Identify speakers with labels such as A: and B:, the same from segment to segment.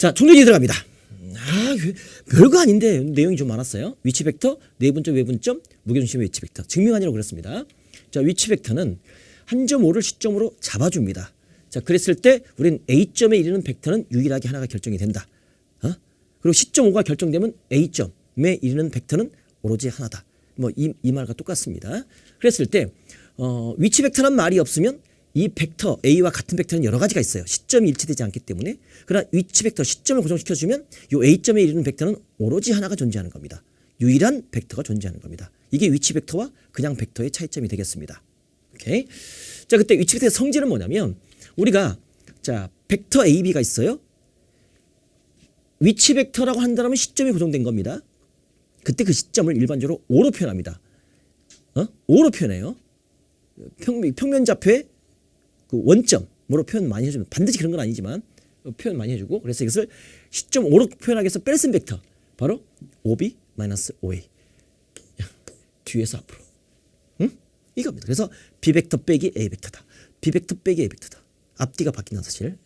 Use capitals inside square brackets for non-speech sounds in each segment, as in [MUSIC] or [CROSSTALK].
A: 자, 총론이 들어갑니다. 아, 이거 별거 아닌데 내용이 좀 많았어요. 위치 벡터, 내분점, 외분점, 무게중심의 위치 벡터. 증명하니라고 그랬습니다. 자, 위치 벡터는 한점 오를 시점으로 잡아줍니다. 자, 그랬을 때 우리는 A점에 이르는 벡터는 유일하게 하나가 결정이 된다. 어? 그리고 시점 5가 결정되면 A점에 이르는 벡터는 오로지 하나다. 뭐 이 이 말과 똑같습니다. 그랬을 때 어, 위치 벡터란 말이 없으면 이 벡터 A와 같은 벡터는 여러 가지가 있어요. 시점이 일치되지 않기 때문에. 그러나 위치 벡터 시점을 고정시켜 주면 이 A점에 이르는 벡터는 오로지 하나가 존재하는 겁니다. 유일한 벡터가 존재하는 겁니다. 이게 위치 벡터와 그냥 벡터의 차이점이 되겠습니다. 오케이. 자, 그때 위치 벡터의 성질은 뭐냐면 우리가 자, 벡터 AB가 있어요. 위치 벡터라고 한다면 시점이 고정된 겁니다. 그때 그 시점을 일반적으로 O로 표현합니다. 어? O로 표현해요. 평, 평면 좌표의 그 원점으로 표현 많이 해주면 반드시 그런 건 아니지만 표현 많이 해주고 그래서 이것을 시점 5로 표현하기 위해서 뺄쓴 벡터 바로 OB 마이너스 OA [LAUGHS] 뒤에서 앞으로 응? 이겁니다. 그래서 B 벡터 빼기 A 벡터다. B 벡터 빼기 A 벡터다. 앞뒤가 바뀐다는 사실.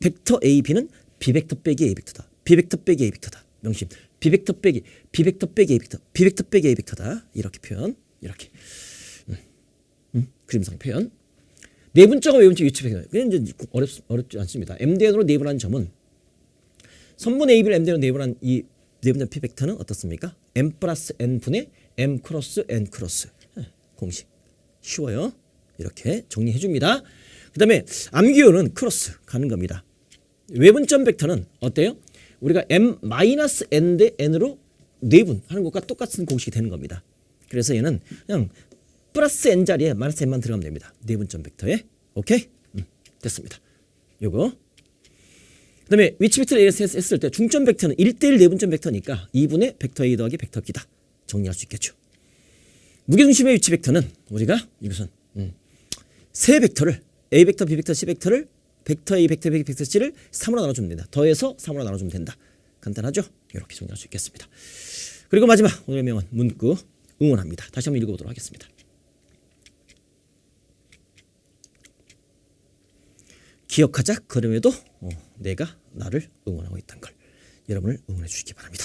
A: 벡터 AB는 B 벡터 빼기 A 벡터다. B 벡터 빼기 A 벡터다. 명심. B 벡터 빼기 B 벡터 빼기 A 벡터. B 벡터 빼기 A 벡터다. 이렇게 표현. 이렇게. 음. 음. 그림상 표현. 외분점 위치 표현. 그냥 이제 어렵 어렵지 않습니다. M 대으로 내분한 점은 선분 AB를 M 대로 내분한 이 내분점 P 벡터는 어떻습니까? M 플러스 N 분의 M 크로스 N 크로스 예, 공식 쉬워요. 이렇게 정리해 줍니다. 그 다음에 암기호는 크로스 가는 겁니다. 외분점 벡터는 어때요? 우리가 M 마이너스 N 대 N으로 내분 하는 것과 똑같은 공식이 되는 겁니다. 그래서 얘는 그냥 플러스 N 자리에 마이너스 N만 들어가면 됩니다. 내분점 벡터에 오케이 음, 됐습니다. 요거 그 다음에 위치 벡터를 했- 했을 때 중점 벡터는 1대1 내분점 벡터니까 2분의 벡터 A 더하기 벡터 B다. 정리할 수 있겠죠. 무게중심의 위치 벡터는 우리가 이것은 음, 세 벡터를 A 벡터, B 벡터, C 벡터를 벡터 A, 벡터 B, 벡터 C를 3으로 나눠주면 된다. 더해서 3으로 나눠주면 된다. 간단하죠? 이렇게 정리할 수 있겠습니다. 그리고 마지막 오늘의 명언 문구 응원합니다. 다시 한번 읽어보도록 하겠습니다. 기억하자. 그럼에도 어, 내가 나를 응원하고 있다는 걸 여러분을 응원해 주시기 바랍니다.